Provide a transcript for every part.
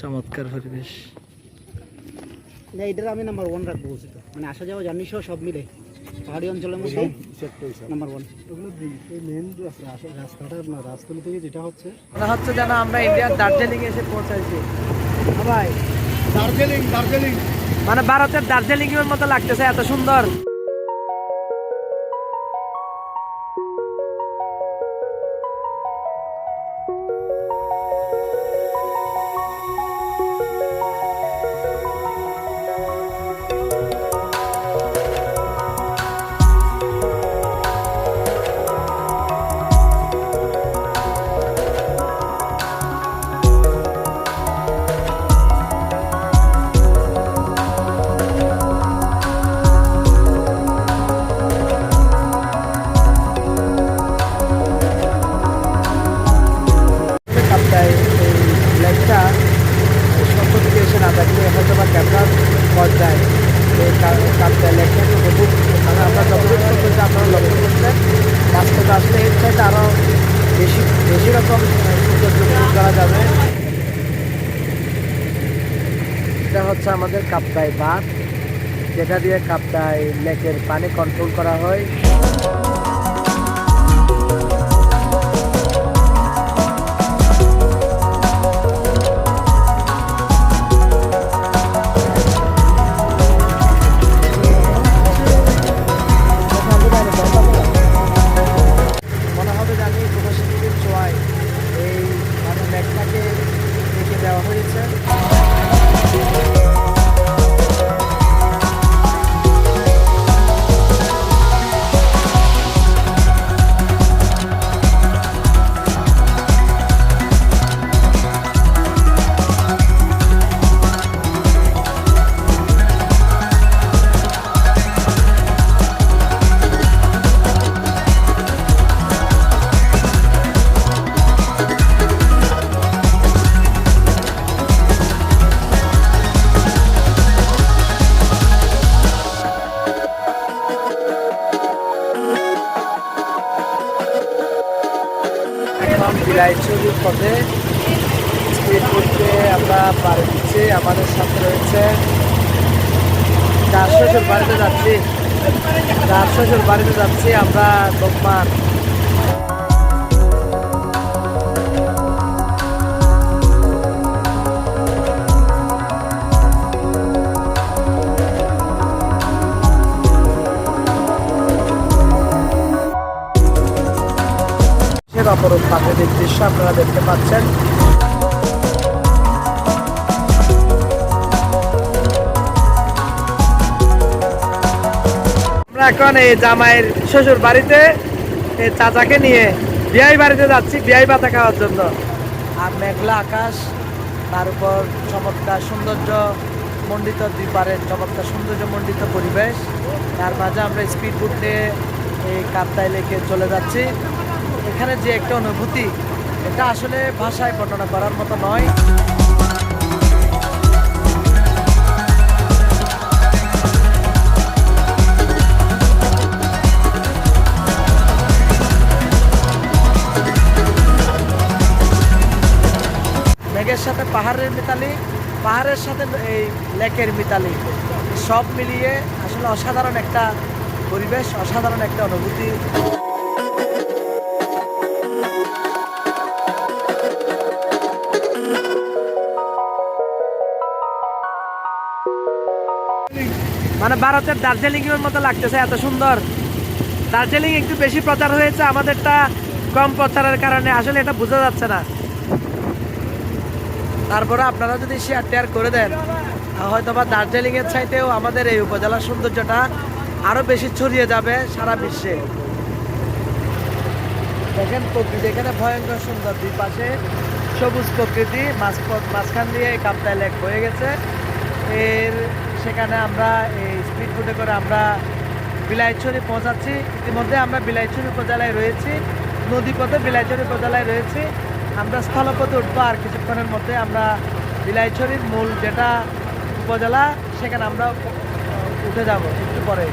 চমৎকার পরিবেশ। না এটার আমি নাম্বার ওয়ান রাখব বলছি তো? মানে আসা যাওয়া জার্নি সহ সব মিলে। পাহাড়ি অঞ্চলের মধ্যে নাম্বার ওয়ান ওগুলো মেন রাস্তাটা না রাজতলি থেকে যেটা হচ্ছে মনে হচ্ছে যেন আমরা ইন্ডিয়ার দার্জিলিং এসে পৌঁছাইছি। ভাই। দার্জিলিং দার্জিলিং মানে ভারতের দার্জিলিং এর মতো লাগতেছে এত সুন্দর। চাইতে আরও বেশি বেশি রকম করা যাবে। এটা হচ্ছে আমাদের কাপ্তাই বাঁধ, যেটা দিয়ে কাপ্তাই লেকের পানি কন্ট্রোল করা হয়। বিলাইছড়ির পথে। স্পিড করতে আমরা বাড়ি দিচ্ছি আমাদের সাথে রয়েছে শ্বশুর বাড়িতে যাচ্ছি। চার শ্বশুর বাড়িতে যাচ্ছি আমরা লোকমান। সে অপরূপ প্রাকৃতিক দৃশ্য আপনারা দেখতে পাচ্ছেন। আমরা এখন এই জামাইয়ের শ্বশুর বাড়িতে এই চাচাকে নিয়ে বিয়াই বাড়িতে যাচ্ছি, বিয়াই পাতা খাওয়ার জন্য। আর মেঘলা আকাশ, তার উপর চমৎকার সৌন্দর্য, মণ্ডিত দুই পারের চমৎকার সৌন্দর্য মণ্ডিত পরিবেশ। তার মাঝে আমরা স্পিড বোট নিয়ে এই কাপ্তাই লেকে চলে যাচ্ছি। এখানে যে একটা অনুভূতি, এটা আসলে ভাষায় বর্ণনা করার মতো নয়। মেঘের সাথে পাহাড়ের মিতালি, পাহাড়ের সাথে এই লেকের মিতালি, সব মিলিয়ে আসলে অসাধারণ একটা পরিবেশ, অসাধারণ একটা অনুভূতি। মানে ভারতের দার্জিলিং এর মতো লাগতেছে, এত সুন্দর। দার্জিলিং একটু বেশি প্রচার হয়েছে, আমাদেরটা কম প্রচারের কারণে। আসলে এটা বোঝা যাচ্ছে না। তারপরে আপনারা যদি শেয়ার টেয়ার করে দেন হয়তো বা দার্জিলিং এর চাইতেও আমাদের এই উপজেলার সৌন্দর্যটা আরও বেশি ছড়িয়ে যাবে সারা বিশ্বে। দেখেন প্রকৃতি, এখানে ভয়ঙ্কর সুন্দর দুই পাশে সবুজ প্রকৃতি মাঝ মাঝখান দিয়ে এই কাপ্তাই লেক হয়ে গেছে। এর সেখানে আমরা এই স্পিড বোটে করে আমরা বিলাইছড়ি পৌঁছাচ্ছি। ইতিমধ্যে আমরা বিলাইছড়ি উপজেলায় রয়েছি, নদীপথে বিলাইছড়ি উপজেলায় রয়েছি। আমরা স্থলপথে উঠবো আর কিছুক্ষণের মধ্যে আমরা বিলাইছড়ির মূল যেটা উপজেলা, সেখানে আমরা উঠে যাব, একটু পরে।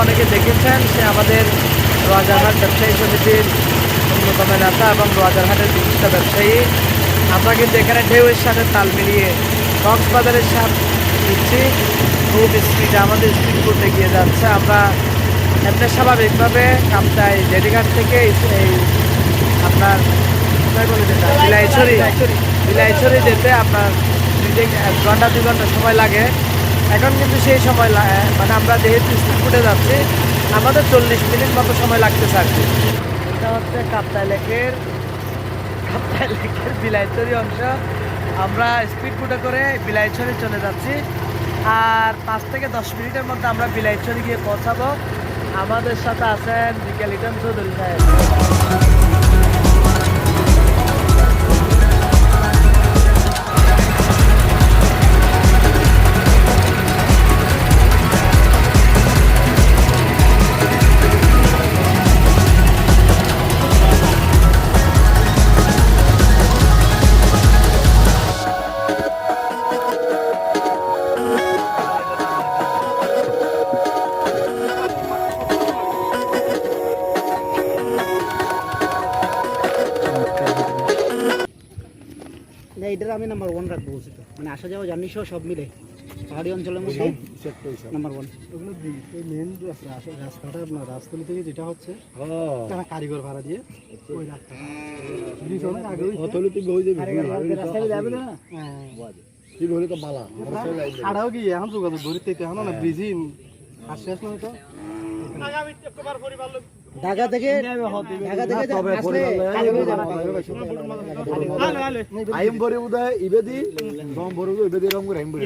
আছেন সে আমাদের রাজারহাট ব্যবসায়ী সমিতির অন্যতম নেতা এবং রাজারহাটের বিশিষ্ট ব্যবসায়ী। আমরা কিন্তু এখানে ঢেউয়ের সাথে তাল মিলিয়ে কক্সবাজারের সাথে দিচ্ছি খুব স্পিডে আমাদের স্পিড করতে গিয়ে যাচ্ছে। আমরা এমনি স্বাভাবিকভাবে কামতায় জেডিঘাট থেকে এই- আপনার বিলাইছড়ি বিলাইছড়ি যেতে আপনার দুই এক ঘণ্টা, দুই ঘণ্টা সময় লাগে। এখন কিন্তু সেই সময় মানে আমরা যেহেতু স্পিড ফুটে যাচ্ছি, আমাদের চল্লিশ মিনিট মতো সময় আর কি। এটা হচ্ছে কাপ্তাই লেকের কাপ্তাই লেকের বিলাইছড়ি অংশ। আমরা স্পিড ফুটে করে বিলাইছড়ি চলে যাচ্ছি। আর পাঁচ থেকে দশ মিনিটের মধ্যে আমরা বিলাইছড়ি গিয়ে পৌঁছাবো। আমাদের সাথে আছেন বিকেল ইটন চৌধুরী সাহেব। আমি নাম্বার ওয়ান রাখব বলছি তো। মানে আসা যাওয়া জার্নি সহ সব মিলে। পাহাড়ি অঞ্চলের মধ্যে নাম্বার ওয়ান ওগুলো মেন রাস্তাটা আপনার রাজতলি থেকে যেটা হচ্ছে তারা কারিগর ভাড়া দিয়ে ওই ব্রিজ কি এখন যোগাযোগ ধরিতে এখন না আর শেষ তো। ঢাকা থেকে ঢাকা থেকে আসলে। আইম ভরে উদয় ইবেদি দম ভরে ইবেদি রং করে আইম ভরে